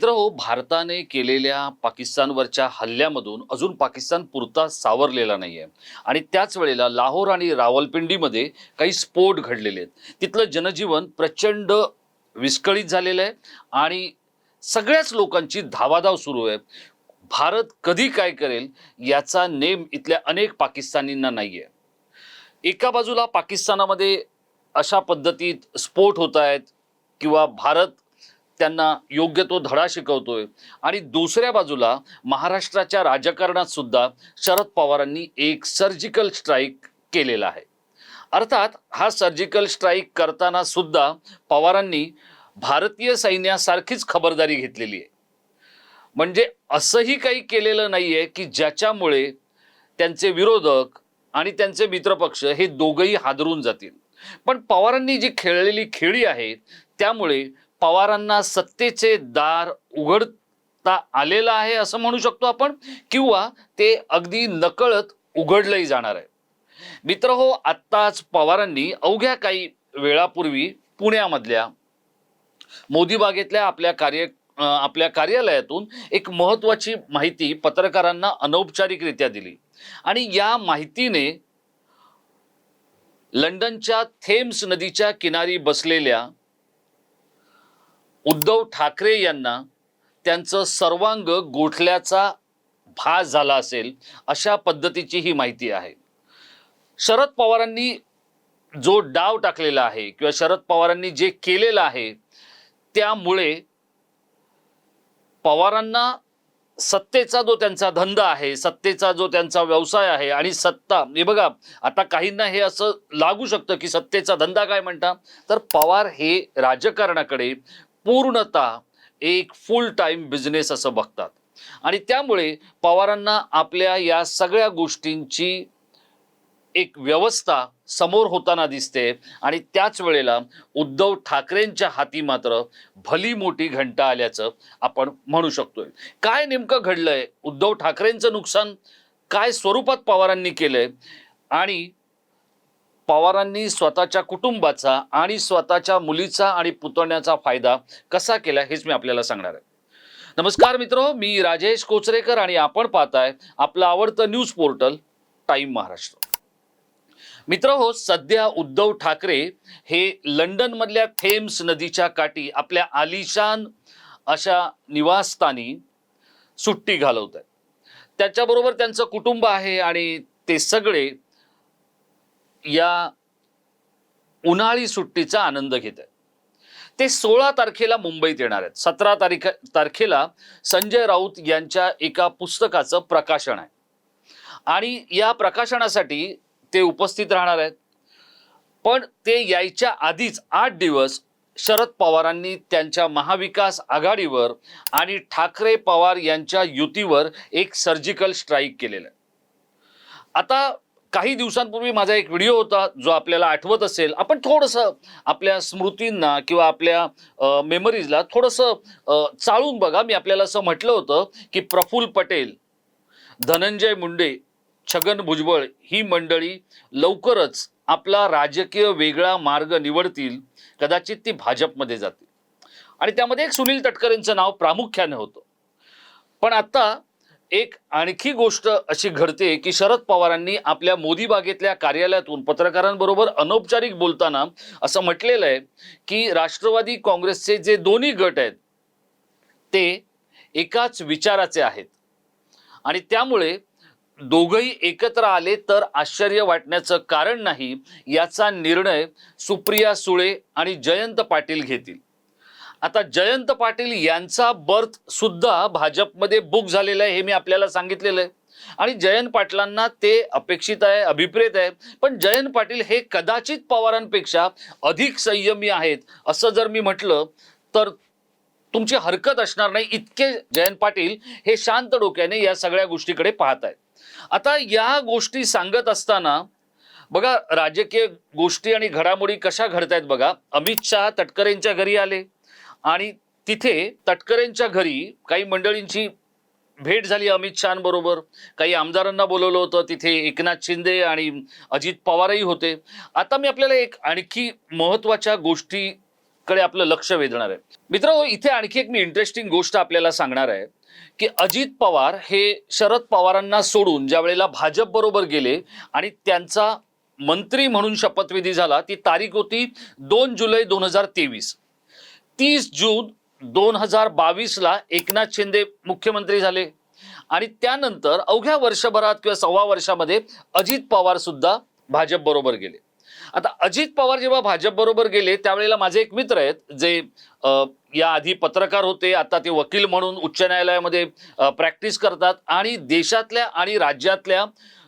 मित्र हो भारताने केलेल्या पाकिस्तानवरच्या हल्ल्यामधून अजून पाकिस्तान पुरता सावरलेला नाही आहे आणि त्याच वेळेला लाहोर आणि रावलपिंडीमध्ये काही स्फोट घडलेले आहेत. तिथलं जनजीवन प्रचंड विस्कळीत झालेलं आहे आणि सगळ्याच लोकांची धावाधाव सुरू आहे. भारत कधी काय करेल याचा नेम इथल्या अनेक पाकिस्तानींना नाही आहे एका बाजूला पाकिस्तानामध्ये अशा पद्धतीत स्फोट होत आहेत किंवा भारत त्यांना योग्य तो धडा शिकवतोय. आणि दुसऱ्या बाजूला महाराष्ट्राच्या राजकारणात सुद्धा शरद पवारांनी एक सर्जिकल स्ट्राईक केलेला आहे. अर्थात हा सर्जिकल स्ट्राईक करताना सुद्धा पवारांनी भारतीय सैन्यासारखीच खबरदारी घेतलेली आहे. म्हणजे असंही काही केलेलं नाही आहे की ज्याच्यामुळे त्यांचे विरोधक आणि त्यांचे मित्रपक्ष हे दोघंही हादरून जातील. पण पवारांनी जी खेळलेली खेळी आहे त्यामुळे पवारांना सत्तेचे दार उघडता आलेलं आहे असं म्हणू शकतो आपण किंवा ते अगदी नकळत उघडलंही जाणार आहे. मित्र हो आत्ताच पवारांनी अवघ्या काही वेळापूर्वी पुण्यामधल्या मोदी बागेतल्या आपल्या कार्य आपल्या कार्यालयातून एक महत्वाची माहिती पत्रकारांना अनौपचारिकरित्या दिली. आणि या माहितीने लंडनच्या थेम्स नदीच्या किनारी बसलेल्या उद्धव ठाकरे यांना त्यांचं सर्वांग गोठल्याचा भास झाला असेल अशा पद्धतीची ही माहिती आहे. शरद पवारांनी जो डाव टाकलेला आहे किंवा शरद पवारांनी जे केलेलं आहे त्यामुळे पवारांना सत्तेचा जो त्यांचा धंदा आहे सत्तेचा जो त्यांचा व्यवसाय आहे आणि सत्ता हे बघा आता काहींना हे असं लागू शकतं की सत्तेचा धंदा काय म्हणता? तर पवार हे राजकारणाकडे पूर्णतः एक फुल टाईम बिझनेस असं बघतात. आणि त्यामुळे पवारांना आपल्या या सगळ्या गोष्टींची एक व्यवस्था समोर होताना दिसते. आणि त्याच वेळेला उद्धव ठाकरेंच्या हाती मात्र भली मोठी घंटा आल्याचं आपण म्हणू शकतोय. काय नेमकं घडलंय? उद्धव ठाकरेंचं नुकसान काय स्वरूपात पवारांनी केलंय? आणि पवारांनी स्वतःच्या कुटुंबाचा आणि स्वतःच्या मुलीचा आणि पुतण्याचा फायदा कसा केला हेच मी आपल्याला सांगणार आहे. नमस्कार मित्र मी राजेश कोचरेकर आणि आपण पाहताय आपलं आवडतं न्यूज पोर्टल टाइम महाराष्ट्र. मित्र हो सध्या उद्धव ठाकरे हे लंडनमधल्या थेम्स नदीच्या काठी आपल्या आलिशान अशा निवासस्थानी सुट्टी घालवत आहेत त्याच्याबरोबर त्यांचं कुटुंब आहे आणि ते सगळे या उन्हाळी सुट्टीचा आनंद घेत आहेत. ते सोळा तारखेला मुंबईत येणार आहेत. सतरा तारीख तारखेला संजय राऊत यांच्या एका पुस्तकाचं प्रकाशन आहे. आणि या प्रकाशनासाठी ते उपस्थित राहणार आहेत. पण ते यायच्या आधीच आठ दिवस शरद पवारांनी त्यांच्या महाविकास आघाडीवर आणि ठाकरे पवार यांच्या युतीवर एक सर्जिकल स्ट्राईक केलेलं आहे. आता काही दिवसांपूर्वी माझा एक व्हिडिओ होता जो आपल्याला आठवत असेल. आपण थोडंसं आपल्या स्मृतींना किंवा आपल्या मेमरीजला थोडंसं चाळून बघा. मी आपल्याला असं म्हटलं होतं की प्रफुल्ल पटेल धनंजय मुंडे छगन भुजबळ ही मंडळी लवकरच आपला राजकीय वेगळा मार्ग निवडतील. कदाचित ती भाजपमध्ये जातील. आणि त्यामध्ये एक सुनील तटकरेंचं नाव प्रामुख्याने होतं. पण आता एक आणखी गोष्ट अशी घडते की शरद पवारांनी आपल्या मोदी बागेतल्या कार्यालयातून पत्रकारांबरोबर अनौपचारिक बोलताना असं म्हटलेलं आहे की राष्ट्रवादी काँग्रेसचे जे दोन्ही गट आहेत ते एकाच विचाराचे आहेत. आणि त्यामुळे दोघंही एकत्र आले तर आश्चर्य वाटण्याचं कारण नाही याचा निर्णय सुप्रिया सुळे आणि जयंत पाटील घेतील. आता जयंत पाटील यांचा बर्थ सुद्धा भाजपमध्ये बुक झालेला आहे हे मी आपल्याला सांगितलेलं आहे. आणि जयंत पाटलांना ते अपेक्षित आहे अभिप्रेत आहे. पण जयंत पाटील हे कदाचित पवारांपेक्षा अधिक संयमी आहेत असं जर मी म्हटलं तर तुमची हरकत असणार नाही. इतके जयंत पाटील हे शांत डोक्याने या सगळ्या गोष्टीकडे पाहत आहेत. आता या गोष्टी सांगत असताना बघा राजकीय गोष्टी आणि घडामोडी कशा घडतायत बघा. अमित शहा तटकरेंच्या घरी आले. आणि तिथे तटकरेंच्या घरी काही मंडळींची भेट झाली अमित शहाबरोबर काही आमदारांना बोलवलं होतं. तिथे एकनाथ शिंदे आणि अजित पवारही होते. आता मी आपल्याला एक आणखी महत्त्वाच्या गोष्टीकडे आपलं लक्ष वेधणार आहे. मित्र इथे आणखी एक मी इंटरेस्टिंग गोष्ट आपल्याला सांगणार आहे की अजित पवार हे शरद पवारांना सोडून ज्या वेळेला भाजप बरोबर गेले आणि त्यांचा मंत्री म्हणून शपथविधी झाला ती तारीख होती दोन जुलै दोन हजार तेवीस. तीस जून दोन हजार बावीसला एकनाथ शिंदे मुख्यमंत्री झाले. आणि त्यानंतर अवघ्या वर्षभरात किंवा सव्वा वर्षामध्ये अजित पवार सुद्धा भाजप बरोबर गेले. आता अजित पवार जेव्हा भाजप बरोबर गेले त्यावेळेला माझे एक मित्र आहेत जे या आधी पत्रकार होते आता ते वकील म्हणून उच्च न्यायालयामध्ये प्रॅक्टिस करतात आणि देशातल्या आणि राज्यातल्या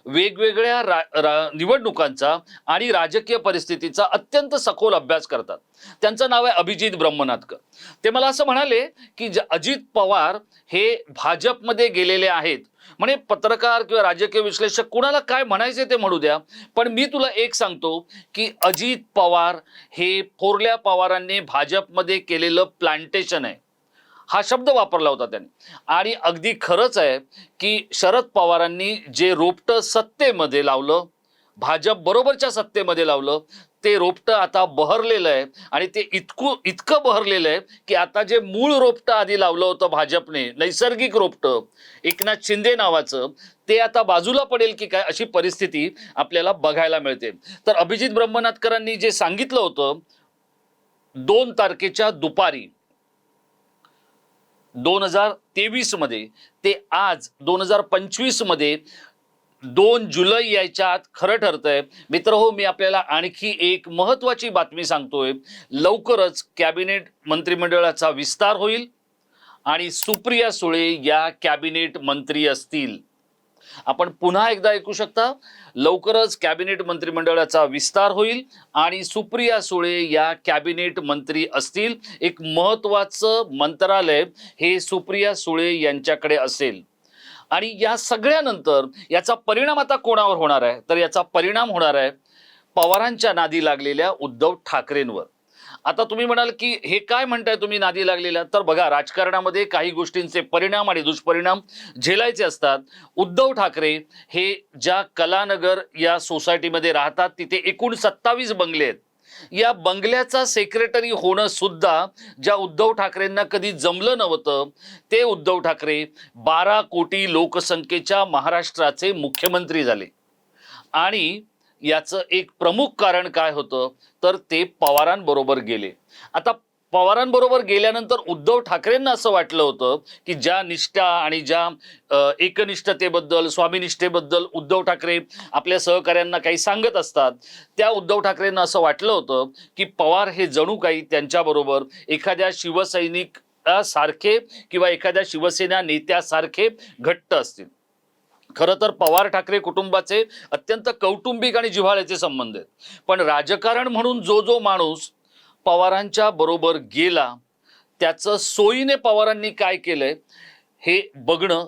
वेगवेगळ्या रा, रा, निवडणुकांचा आणि राजकीय परिस्थितीचा अत्यंत सखोल अभ्यास करतात. त्यांचं नाव आहे अभिजित ब्रह्मनाथकर. ते मला असं म्हणाले की ज- अजित पवार हे भाजपमध्ये गेलेले आहेत. म्हणे पत्रकार किंवा राजकीय विश्लेषक कुणाला काय म्हणायचे ते म्हणू द्या. पण मी तुला एक सांगतो की अजित पवार हे थोरल्या पवारांनी भाजपमध्ये केले केलेलं प्लांटेशन आहे. हा शब्द वापरला होता त्यांनी. आणि अगदी खरंच आहे की शरद पवारांनी जे रोपटं सत्तेमध्ये लावलं भाजप बरोबरच्या सत्तेमध्ये लावलं ते रोपटं आता बहरलेलं आहे. आणि ते इतकं इतकं बहरलेलं आहे की आता जे मूळ रोपटं आधी लावलं होतं भाजपने नैसर्गिक रोपटं एकनाथ शिंदे नावाचं ते आता बाजूला पडेल की काय अशी परिस्थिती आपल्याला बघायला मिळते. तर अभिजित ब्रह्मनाथकरांनी जे सांगितलं होतं दोन तारखेच्या दुपारी दोन हजार तेवीसमध्ये ते आज दोन हजार पंचवीसमध्ये दोन जुलै यायच्या आत खरं ठरतंय. मित्र हो मी आपल्याला आणखी एक महत्त्वाची बातमी सांगतोय. लवकरच कॅबिनेट मंत्रिमंडळाचा विस्तार होईल आणि सुप्रिया सुळे या कॅबिनेट मंत्री असतील. आपण पुन्हा एकदा ऐकू शकता. लवकरच कॅबिनेट मंत्रिमंडळाचा विस्तार होईल आणि सुप्रिया सुळे या कॅबिनेट मंत्री असतील. एक महत्वाचं मंत्रालय हे सुप्रिया सुळे यांच्याकडे असेल. आणि या सगळ्यानंतर याचा परिणाम आता कोणावर होणार आहे? तर याचा परिणाम होणार आहे पवारांच्या नादी लागलेल्या उद्धव ठाकरेंवर. आता तुम्ही म्हणाल की हे काय म्हणताय तुम्ही नादी लागलेल्या? तर बघा राजकारणामध्ये काही गोष्टींचे परिणाम आणि दुष्परिणाम झेलायचे असतात. उद्धव ठाकरे हे ज्या कलानगर या सोसायटीमध्ये राहतात तिथे एकूण सत्तावीस बंगले आहेत. या बंगल्याचा सेक्रेटरी होणं सुद्धा ज्या उद्धव ठाकरेंना कधी जमलं नव्हतं ते उद्धव ठाकरे बारा कोटी लोकसंख्येच्या महाराष्ट्राचे मुख्यमंत्री झाले. आणि याचं एक प्रमुख कारण काय होतं? तर ते पवारांबरोबर गेले. आता पवारांबरोबर गेल्यानंतर उद्धव ठाकरेंना असं वाटलं होतं की ज्या निष्ठा आणि ज्या एकनिष्ठतेबद्दल स्वामीनिष्ठेबद्दल उद्धव ठाकरे आपल्या सहकाऱ्यांना काही सांगत असतात त्या उद्धव ठाकरेंना असं वाटलं होतं की पवार हे जणू काही त्यांच्याबरोबर एखाद्या शिवसैनिक सारखे किंवा एखाद्या शिवसेना नेत्यासारखे घट्ट असतील. खरं तर पवार ठाकरे कुटुंबाचे अत्यंत कौटुंबिक आणि जिव्हाळ्याचे संबंध आहेत. पण राजकारण म्हणून जो जो माणूस पवारांच्या बरोबर गेला त्याचं सोयीने पवारांनी काय केलंय हे बघणं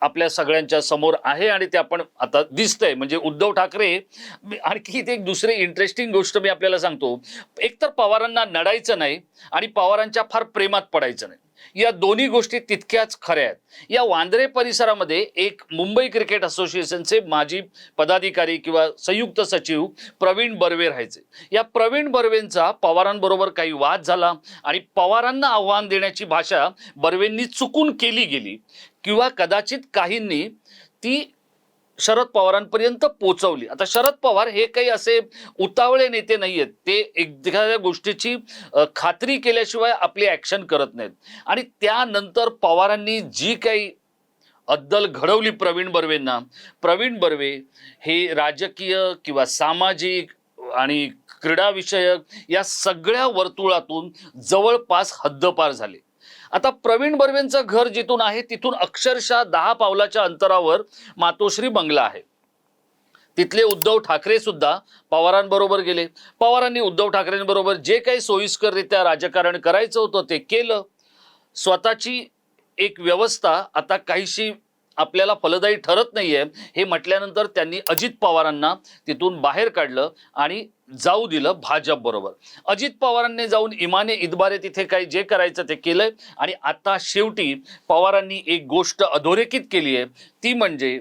आपल्या सगळ्यांच्या समोर आहे आणि ते आपण आता दिसतंय. म्हणजे उद्धव ठाकरे मी- आणखी इथे एक दुसरी इंटरेस्टिंग गोष्ट मी आपल्याला सांगतो. एकतर पवारांना नडायचं नाही आणि पवारांच्या फार प्रेमात पडायचं नाही. या दोन्ही गोष्टी तितक्याच खऱ्या आहेत. या वांद्रे परिसरामध्ये एक मुंबई क्रिकेट असोसिएशनचे माजी पदाधिकारी किंवा संयुक्त सचिव प्रवीण बर्वे राहायचे. या प्रवीण बर्वेंचा पवारांबरोबर काही वाद झाला आणि पवारांना आव्हान देण्याची भाषा बर्वेंनी चुकून केली गेली. किंवा कदाचित काहींनी ती शरद पवारांपर्यंत पोचवली आता शरद पवार हे काही असे उतावळे नेते नाही आहेत ते एखाद्या गोष्टीची खात्री केल्याशिवाय आपली ॲक्शन करत नाहीत. आणि त्यानंतर पवारांनी जी काही अद्दल घडवली प्रवीण बर्वेंना प्रवीण बर्वे हे राजकीय किंवा सामाजिक आणि क्रीडाविषयक या सगळ्या वर्तुळातून जवळपास हद्दपार झाले. आता प्रवीण बर्वेंचं घर जिथून आहे तिथून अक्षरशः दहा पावलाच्या अंतरावर मातोश्री बंगला आहे. तिथले उद्धव ठाकरे सुद्धा पवारांबरोबर गेले. पवारांनी उद्धव ठाकरेंबरोबर जे काही सोयीस्कररित्या राजकारण करायचं होतं ते केलं. स्वतःची एक व्यवस्था आता काहीशी आपल्याला फलदायी ठरत नाहीये हे म्हटल्यानंतर त्यांनी अजित पवारांना तिथून बाहेर काढलं आणि जाऊ दिलं भाजप बरोबर. अजित पवारांनी जाऊन इमाने इतबारे तिथे काही जे करायचं ते केलंय. आणि आता शेवटी पवारांनी एक गोष्ट अधोरेखित केली आहे. ती म्हणजे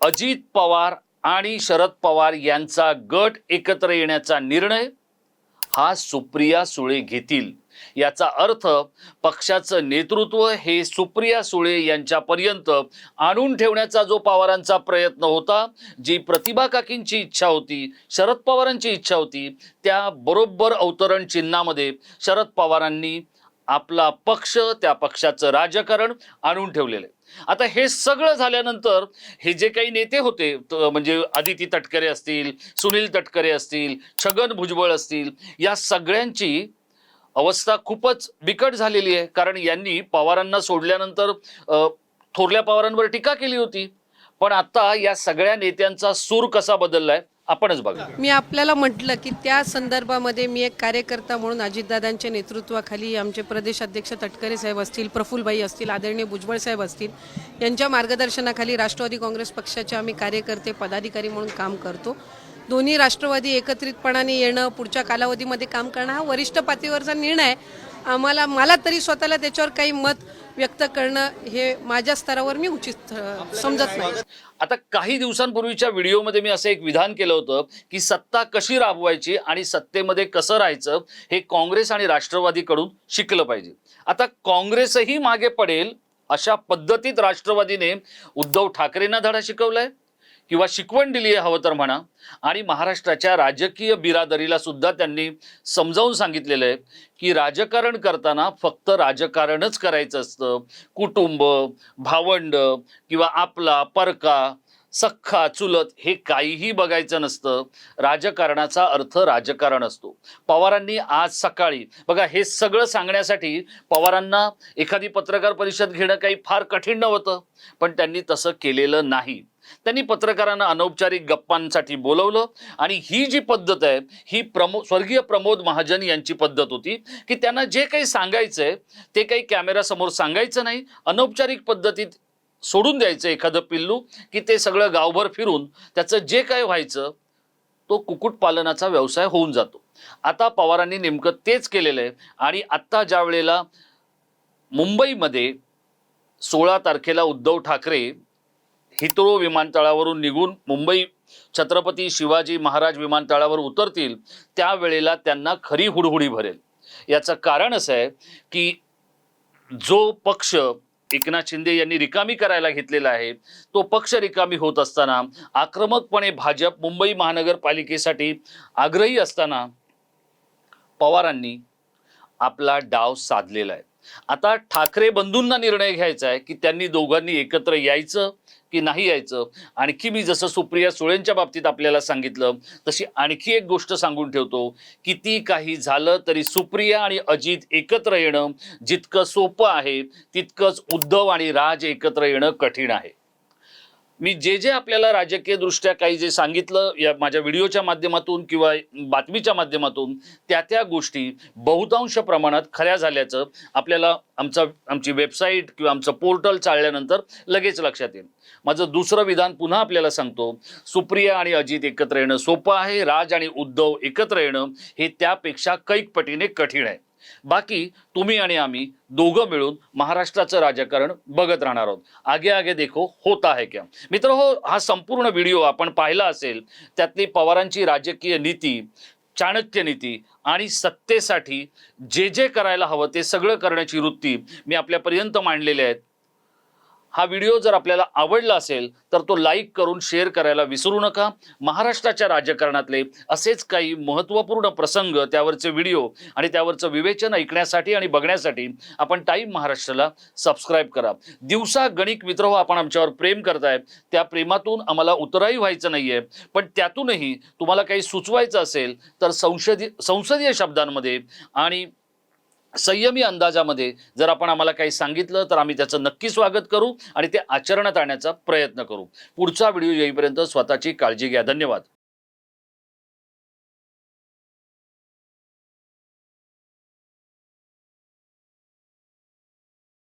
अजित पवार आणि शरद पवार यांचा गट एकत्र येण्याचा निर्णय हा सुप्रिया सुळे घेतील. याचा अर्थ पक्षाचं नेतृत्व हे सुप्रिया सुळे यांच्यापर्यंत आणून ठेवण्याचा जो पवारांचा प्रयत्न होता जी प्रतिभा काकींची इच्छा होती शरद पवारांची इच्छा होती त्या बरोबर अवतरण चिन्हामध्ये शरद पवारांनी आपला पक्ष त्या पक्षाचं राजकारण आणून ठेवलेलं आहे. आता हे सगळं झाल्यानंतर हे जे काही नेते होते त- म्हणजे आदिती तटकरे असतील सुनील तटकरे असतील छगन भुजबळ असतील या सगळ्यांची अवस्था खूपच बिकट झालेली आहे. कारण यांनी पवारांना सोडल्यानंतर थोरल्या पवारांवर टीका केली होती. पण आता या सगळ्या नेत्यांचा सूर कसा बदललाय? आपणच बघा मी आपल्याला म्हटलं की त्या संदर्भामध्ये मी एक कार्यकर्ता म्हणून अजितदादांच्या नेतृत्वाखाली आमचे प्रदेश अध्यक्ष तटकरे साहेब असतील प्रफुल्लबाई असतील आदरणीय भुजबळ साहेब असतील यांच्या मार्गदर्शनाखाली राष्ट्रवादी काँग्रेस पक्षाचे आम्ही कार्यकर्ते पदाधिकारी म्हणून काम करतो. दोन्ही राष्ट्रवादी एकत्रितपणाने येणं पुढच्या कालावधीमध्ये काम करणं हा वरिष्ठ पातळीवरचा निर्णय आम्हाला मला तरी स्वतःला त्याच्यावर काही मत व्यक्त करणं हे माझ्या स्तरावर मी उचित समजत नाही. आता काही दिवसांपूर्वीच्या व्हिडिओमध्ये मी असं एक विधान केलं होतं की सत्ता कशी राबवायची आणि सत्तेमध्ये कसं राहायचं हे काँग्रेस आणि राष्ट्रवादीकडून शिकलं पाहिजे. आता काँग्रेसही मागे पडेल अशा पद्धतीत राष्ट्रवादीने उद्धव ठाकरेंना धडा शिकवलाय. किंवा शिकवण दिली आहे हवं तर म्हणा. आणि महाराष्ट्राच्या राजकीय बिरादरीला सुद्धा त्यांनी समजावून सांगितलेलं आहे की राजकारण करताना फक्त राजकारणच करायचं असतं. कुटुंब भावंड किंवा आपला परका सख्खा चुलत हे काहीही बघायचं नसतं. राजकारणाचा अर्थ राजकारण असतो. पवारांनी आज सकाळी बघा हे सगळं सांगण्यासाठी पवारांना एखादी पत्रकार परिषद घेणं काही फार कठीण नव्हतं. पण त्यांनी तसं केलेलं नाही. त्यांनी पत्रकारांना अनौपचारिक गप्पांसाठी बोलवलं आणि ही जी पद्धत आहे ही प्रमो स्वर्गीय प्रमोद महाजन यांची पद्धत होती की त्यांना जे काही सांगायचं आहे ते काही कॅमेरासमोर सांगायचं नाही. अनौपचारिक पद्धतीत सोडून द्यायचं एखादं पिल्लू की ते सगळं गावभर फिरून त्याचं जे काय व्हायचं तो कुक्कुटपालनाचा व्यवसाय होऊन जातो. आता पवारांनी नेमकं तेच केलेलं आहे आणि आत्ता ज्या वेळेला मुंबईमध्ये सोळा तारखेला उद्धव ठाकरे हिथ्रो विमानतळावरून निघून मुंबई छत्रपती शिवाजी महाराज विमानतळावर उतरतील त्यावेळेला त्यांना खरी हुडहुडी भरेल. याचं कारण असं आहे की जो पक्ष एकनाथ शिंदे यांनी रिकामी करायला घेतलेला आहे. तो पक्ष रिकामी होत असताना आक्रमकपणे भाजप मुंबई महानगरपालिकेसाठी आग्रही असताना पवारांनी आपला डाव साधलेला आहे. आता ठाकरे बंधूंना निर्णय घ्यायचा आहे की त्यांनी दोघांनी एकत्र यायचं की नाही यायचं. आणखी मी जसं सुप्रिया सुळेंच्या बाबतीत आपल्याला सांगितलं तशी आणखी एक गोष्ट सांगून ठेवतो किती काही झालं तरी सुप्रिया आणि अजित एकत्र येणं जितकं सोपं आहे तितकंच उद्धव आणि राज एकत्र येणं कठीण आहे. मी जे जे आपल्याला राजकीय दृष्ट्या काही जे सांगितलं या माझ्या व्हिडिओच्या माध्यमातून किंवा बातमीच्या माध्यमातून त्या त्या गोष्टी बहुतांश प्रमाणात खऱ्या झाल्याचं आपल्याला आमचा आमची वेबसाईट किंवा आमचं पोर्टल चालल्यानंतर लगेच लक्षात येईल. माझं दुसरं विधान पुन्हा आपल्याला सांगतो सुप्रिया आणि अजित एकत्र येणं सोपं आहे राज आणि उद्धव एकत्र येणं हे त्यापेक्षा कैक पटीने कठीण आहे. बाकी तुम्ही आणि आम्ही दोघं मिळून महाराष्ट्राचं राजकारण बघत राहणार आहोत. आगे आगे देखो होता है क्या? मित्र हो हा संपूर्ण व्हिडिओ आपण पाहिला असेल त्यातली पवारांची राजकीय नीती चाणक्य नीती आणि सत्तेसाठी जे जे करायला हवं ते सगळं करण्याची वृत्ती मी आपल्यापर्यंत मांडलेले आहेत हा व्हिडिओ जर आपल्याला आवडला असेल तर तो लाईक करून शेअर करायला विसरू नका. महाराष्ट्राच्या राजकारणातले असेच काही महत्त्वपूर्ण प्रसंग त्यावरचे व्हिडिओ आणि त्यावरचं विवेचन ऐकण्यासाठी आणि बघण्यासाठी आपण टाईम महाराष्ट्राला सबस्क्राईब करा. दिवसा गणिक मित्र हो आपण आमच्यावर प्रेम करताय. त्या प्रेमातून आम्हाला उतराई व्हायचं नाहीये. पण त्यातूनही तुम्हाला काही सुचवायचं असेल तर संसदीय संसदीय शब्दांमध्ये आणि संयमी अंदाजामध्ये जर आपण आम्हाला काही सांगितलं तर आम्ही त्याचं नक्की स्वागत करू आणि ते आचरणात आणण्याचा प्रयत्न करू. पुढचा व्हिडिओ येईपर्यंत स्वतःची काळजी घ्या. धन्यवाद.